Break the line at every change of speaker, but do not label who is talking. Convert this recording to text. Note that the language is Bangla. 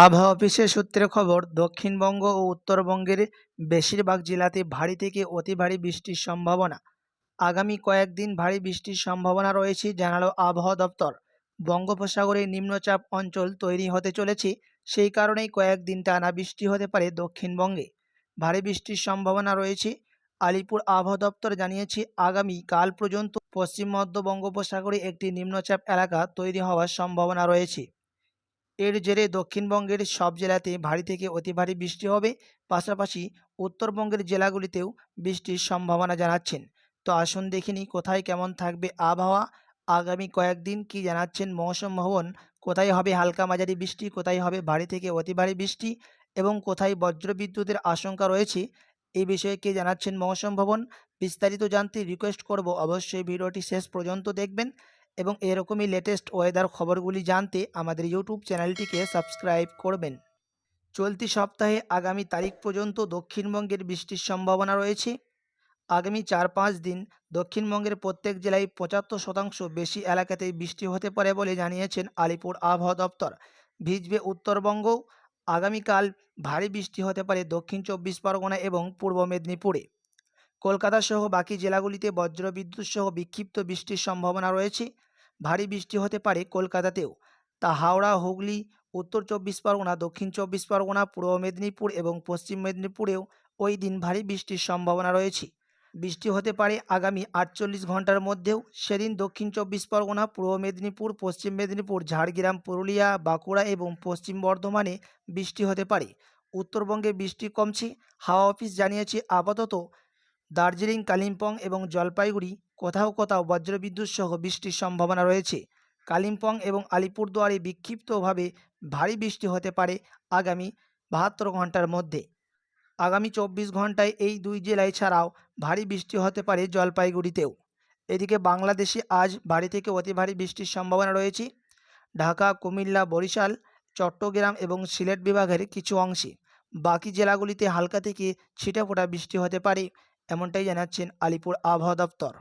আবহাওয়া অফিসের সূত্রে খবর, দক্ষিণবঙ্গ ও উত্তরবঙ্গের বেশিরভাগ জেলাতে ভারী থেকে অতি ভারী বৃষ্টির সম্ভাবনা। আগামী কয়েকদিন ভারী বৃষ্টির সম্ভাবনা রয়েছে, জানালো আবহাওয়া দপ্তর। বঙ্গোপসাগরে নিম্নচাপ অঞ্চল তৈরি হতে চলেছে, সেই কারণেই কয়েকদিন টানা বৃষ্টি হতে পারে দক্ষিণবঙ্গে। ভারী বৃষ্টির সম্ভাবনা রয়েছে, আলিপুর আবহাওয়া দপ্তর জানিয়েছে, আগামী কাল পর্যন্ত পশ্চিম মধ্য বঙ্গোপসাগরে একটি নিম্নচাপ এলাকা তৈরি হওয়ার সম্ভাবনা রয়েছে। এর জেরে দক্ষিণবঙ্গের সব জেলাতে ভারী থেকে অতি ভারী বৃষ্টি হবে। পাশাপাশি উত্তরবঙ্গের জেলাগুলিতেও বৃষ্টির সম্ভাবনা জানাচ্ছেন। তো আসুন দেখিনি কোথায় কেমন থাকবে আবহাওয়া। আগামী কয়েকদিন কি জানাচ্ছেন মৌসুম ভবন? কোথায় হবে হালকা মাঝারি বৃষ্টি? কোথায় হবে ভারী থেকে অতি ভারী বৃষ্টি? এবং কোথায় বজ্রবিদ্যুতের আশঙ্কা রয়েছে? এই বিষয়ে কে জানাচ্ছেন মৌসুম ভবন? বিস্তারিত জানতে রিকোয়েস্ট করব। অবশ্যই ভিডিওটি শেষ পর্যন্ত দেখবেন। এবং এরকমই লেটেস্ট ওয়েদার খবরগুলি জানতে আমাদের ইউটিউব চ্যানেলটিকে সাবস্ক্রাইব করবেন। চলতি সপ্তাহে আগামী তারিখ পর্যন্ত দক্ষিণবঙ্গের বৃষ্টির সম্ভাবনা রয়েছে। আগামী চার পাঁচ দিন দক্ষিণবঙ্গের প্রত্যেক জেলায় পঁচাত্তর শতাংশ বেশি এলাকাতেই বৃষ্টি হতে পারে বলে জানিয়েছেন আলিপুর আবহাওয়া দপ্তর। ভিজবে উত্তরবঙ্গ। আগামীকাল ভারী বৃষ্টি হতে পারে দক্ষিণ চব্বিশ পরগনা এবং পূর্ব মেদিনীপুরে। কলকাতা সহ বাকি জেলাগুলিতে বজ্রবিদ্যুৎ সহ বিক্ষিপ্ত বৃষ্টির সম্ভাবনা রয়েছে। ভারী বৃষ্টি হতে পারে কলকাতাতেও। তা হাওড়া, হুগলি, উত্তর চব্বিশ পরগনা, দক্ষিণ চব্বিশ পরগনা, পূর্ব মেদিনীপুর এবং পশ্চিম মেদিনীপুরেও ওই দিন ভারী বৃষ্টির সম্ভাবনা রয়েছে। বৃষ্টি হতে পারে আগামী আটচল্লিশ ঘণ্টার মধ্যেও। সেদিন দক্ষিণ চব্বিশ পরগনা, পূর্ব মেদিনীপুর, পশ্চিম মেদিনীপুর, ঝাড়গ্রাম, পুরুলিয়া, বাঁকুড়া এবং পশ্চিম বর্ধমানে বৃষ্টি হতে পারে। উত্তরবঙ্গে বৃষ্টি কমছে। হাওয়া অফিস জানিয়েছে আপাতত দার্জিলিং, কালিম্পং এবং জলপাইগুড়ি কোথাও কোথাও বজ্রবিদ্যুৎ সহ বৃষ্টির সম্ভাবনা রয়েছে। কালিম্পং এবং আলিপুরদুয়ারে বিক্ষিপ্তভাবে ভারী বৃষ্টি হতে পারে আগামী বাহাত্তর ঘণ্টার মধ্যে। আগামী চব্বিশ ঘন্টায় এই দুই জেলায় ছাড়াও ভারী বৃষ্টি হতে পারে জলপাইগুড়িতেও। এদিকে বাংলাদেশে আজ ভারী থেকে অতি ভারী বৃষ্টির সম্ভাবনা রয়েছে। ঢাকা, কুমিল্লা, বরিশাল, চট্টগ্রাম এবং সিলেট বিভাগের কিছু অংশে। বাকি জেলাগুলিতে হালকা থেকে ছিটেফোঁটা বৃষ্টি হতে পারে। এমনটাই জানাচ্ছেন আলিপুর আবহাওয়া দপ্তর।